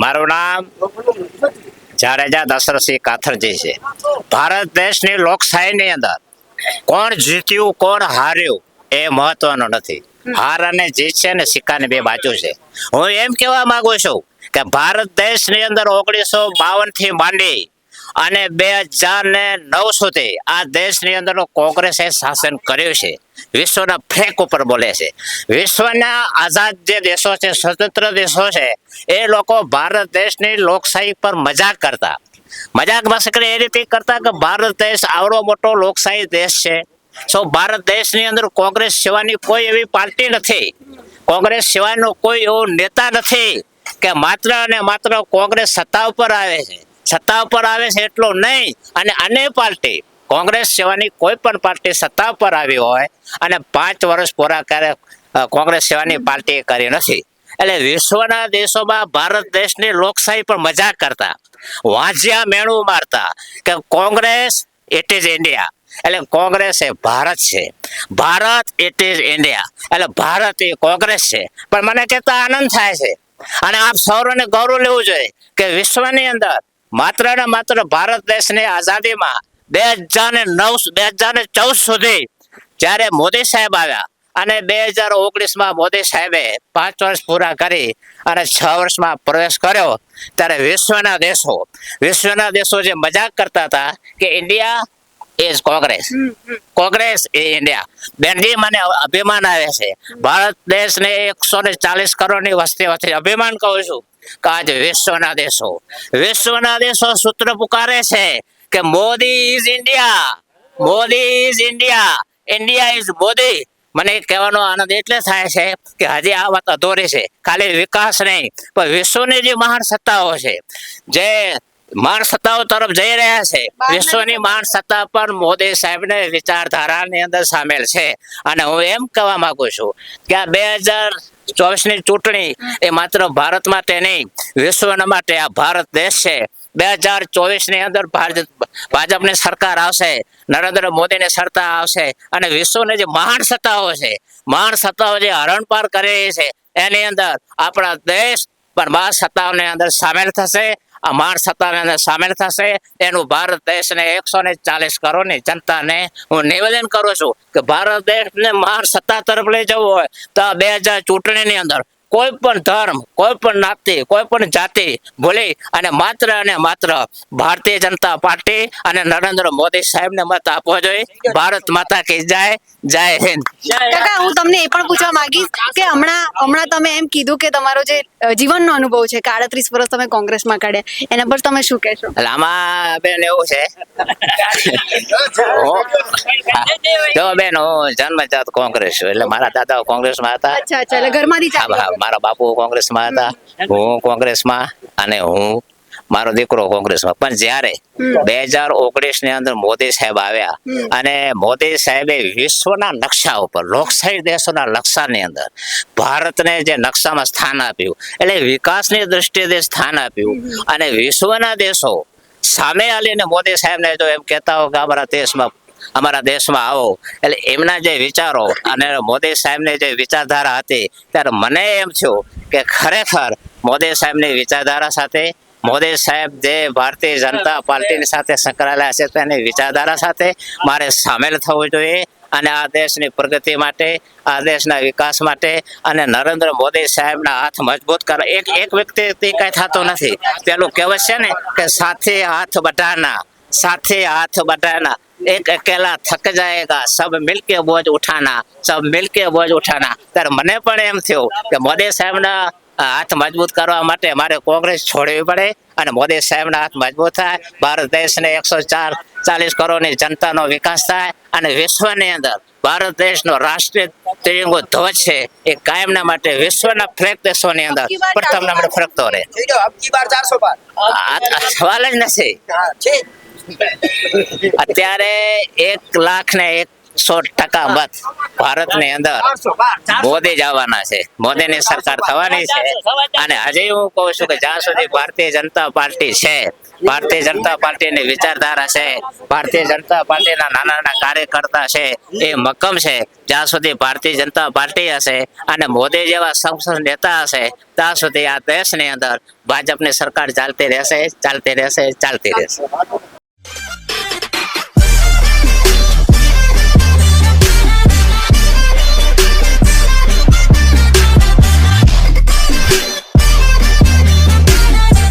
મારું નામ જાડેજા દશરથસિંહ કાથરજી છે. ભારત દેશની લોકશાહીની અંદર કોણ જીત્યું, કોણ હાર્યું એ મહત્વનું નથી. હાર અને જીત છે ને સિક્કાની બે બાજુ છે. હું એમ કહેવા માંગુ છું કે ભારત દેશની અંદર ઓગણીસો બાવનથી માંડી અને બે હજાર ને નવ સુધી આ દેશની અંદર કોંગ્રેસે શાસન કર્યું છે. વિશ્વના ફેક ઉપર બોલે છે. વિશ્વના આઝાદ જે દેશો છે, સ્વતંત્ર દેશો છે, એ લોકો ભારત દેશની લોકશાહી પર મજાક કરતા. મજાક મસ્કરી એ રીતે કરતા કે ભારત દેશ આવડો મોટો લોકશાહી દેશ છે. સો ભારત દેશની અંદર કોંગ્રેસ સિવાયની કોઈ એવી પાર્ટી નથી. કોંગ્રેસ સિવાયનો કોઈ એવો નેતા નથી કે માત્ર અને માત્ર કોંગ્રેસ સત્તા ઉપર આવે છે. સત્તા ઉપર આવે છે એટલો નહીં. અને અન્ય પાર્ટી કોંગ્રેસ સેવાની કોઈ પણ પાર્ટી સત્તા ઉપર આવી હોય અને પાંચ વર્ષ પૂરા કરે કોંગ્રેસ સેવાની પાર્ટીએ કરી નથી. એટલે વિશ્વના દેશોમાં ભારત દેશની લોકશાહી પર મજાક કરતા વાંજ્યા મેણું મારતા કે કોંગ્રેસ ઇટ ઇઝ ઇન્ડિયા એટલે કોંગ્રેસ એ ભારત છે. ભારત ઇટ ઇઝ ઇન્ડિયા એટલે ભારત એ કોંગ્રેસ છે. પણ મને કહેતા આનંદ થાય છે. અને આપ સૌને ગૌરવ લેવું જોઈએ કે વિશ્વની અંદર માત્ર ને માત્ર ભારત દેશની આઝાદીમાં બે હજાર ને નવ બે હજાર ને ચૌદ સુધી જ્યારે મોદી સાહેબ આવ્યા અને બે હજાર ઓગણીસમાં મોદી સાહેબે પાંચ વર્ષ પૂરા કરી અને છ વર્ષમાં પ્રવેશ કર્યો, ત્યારે વિશ્વના દેશો વિશ્વના દેશો જે મજાક કરતા હતા કે ઇન્ડિયા ઇઝ કોંગ્રેસ કોંગ્રેસ એ ઇન્ડિયા બેનજી મને અભિમાન આવે છે. ભારત દેશને એકસો ને ચાલીસ કરોડની વસ્તી વચ્ચે અભિમાન કહું છું કે આજે વિશ્વના દેશો. વિશ્વના દેશો સૂત્ર પુકારે છે કે Modi is India Modi is India India is Modi. મને કહેવાનો આનંદ એટલે થાય છે કે હજી આ વાત અધોરી છે. ખાલી વિકાસ નહીં પણ વિશ્વની જે મહાન સત્તાઓ છે જે મહાન સત્તાઓ તરફ જઈ રહ્યા છે. વિશ્વની માણ સત્તા પણ મોદી સાહેબને વિચારધારાની અંદર સામેલ છે. અને હું એમ કહેવા માંગુ છું કે આ બે હજાર ચોવીસની ચૂંટણી એ માત્ર ભારત માટે નહીં વિશ્વના માટે આ ભારત દેશ છે. બે હજાર ચોવીસની અંદર ભારત ભાજપની સરકાર આવશે નરેન્દ્ર મોદીની સરકાર આવશે અને વિશ્વની જે મહાન સત્તાઓ છે મહાન સત્તાઓ જે હરણપાર કરી રહી છે એની અંદર આપણા દેશ પણ મહાન સત્તાઓની અંદર સામેલ થશે આ માર સત્તાની સામેલ થશે. એનું ભારત દેશને એકસો ને ચાલીસ કરોડની જનતાને હું નિવેદન કરું છું કે ભારત દેશને માર સત્તા તરફ લઈ જવું હોય તો બે હજાર ચૂંટણીની અંદર કોઈ પણ ધર્મ કોઈ પણ નાતે કોઈ પણ જાતિ ભૂલે અને માત્ર અને માત્ર ભારતીય જનતા પાર્ટી અને નરેન્દ્ર મોદી સાહેબને મત આપવો જોઈએ. ભારત માતા કે જય જય હિન્દ. કાકા હું તમને એ પણ પૂછવા માંગીશ કે હમણાં હમણાં તમે એમ કીધું કે તમારો જે જીવનનો અનુભવ છે કે આડત્રીસ વર્ષ તમે કોંગ્રેસમાં કાઢ્યા એના પર તમે શું કહેશો? એટલે આમાં બેન એવું છે. જો બેન હું જન્મજાત કોંગ્રેસ એટલે મારા દાદા કોંગ્રેસમાં હતા. અચ્છા અચ્છા એટલે ઘરમાંથી મારા બાપુ કોંગ્રેસમાં હતા હું કોંગ્રેસમાં અને હું મારો દીકરો કોંગ્રેસમાં. પણ જ્યારે બે હજાર ઓગણીસની અંદર મોદી સાહેબ આવ્યા અને મોદી સાહેબે વિશ્વના નકશા ઉપર લોકશાહી દેશોના નકશાની અંદર ભારતને જે નકશામાં સ્થાન આપ્યું એટલે વિકાસની દ્રષ્ટિએ સ્થાન આપ્યું અને વિશ્વના દેશો સામે આલીને મોદી સાહેબને જો એમ કહેતા હો કે અમારા દેશમાં અમારા દેશમાં આવો. એટલે એમના જે વિચારો અને મોદી સાહેબની જે વિચારધારા હતી, ત્યારે મને એમ થયું કે ખરેખર મોદી સાહેબની વિચારધારા સાથે, મોદી સાહેબ જે ભારતીય જનતા પાર્ટીની સાથે સંકળાયેલા છે, તેની વિચારધારા સાથે મારે સામેલ થવું જોઈએ અને આ દેશની પ્રગતિ માટે, આ દેશના વિકાસ માટે અને નરેન્દ્ર મોદી સાહેબના હાથ મજબૂત કરવા. એક એક વ્યક્તિથી કઈ થતું નથી. પેલું કહેવત છે ને કે, સાથે હાથ બટાના સાથે હાથ બટાના એક અકેલા થક જાયેગા સબ મિલકે બોજ ઉઠાના સબ મિલકે બોજ ઉઠાના. ત્યારે મને પણ એમ થયું કે મોદી સાહેબના હાથ મજબૂત કરવા માટે મારે કોંગ્રેસ છોડવી પડે અને મોદી સાહેબના હાથ મજબૂત થાય. ભારત દેશને એકસો ચાર ચાલીસ કરોડની જનતાનો વિકાસ થાય અને વિશ્વની અંદર ભારત દેશનો રાષ્ટ્રીય તિરંગો ધ્વજ છે એ કાયમના માટે વિશ્વના ફ્લેગ દેશોની અંદર પ્રથમ નંબર ફરકતો રહે. સવાલ જ નથી. અત્યારે એક લાખ ને એકસો ટકા મત અંદર ચારસો બાર ચારસો મોદી જ છે. મોદીની સરકાર થવાની છે. અને હજી હું કઉ છું કે જ્યાં સુધી ભારતીય જનતા પાર્ટી છે, ભારતીય જનતા પાર્ટીની વિચારધારા છે, ભારતીય જનતા પાર્ટીના નાના નાના કાર્યકર્તા છે, એ મક્કમ છે. જ્યાં સુધી ભારતીય જનતા પાર્ટી હશે અને મોદી જેવા સંસદ નેતા હશે, ત્યાં સુધી આ દેશની અંદર ભાજપની સરકાર ચાલતી રહેશે ચાલતી રહેશે ચાલતી રહેશે.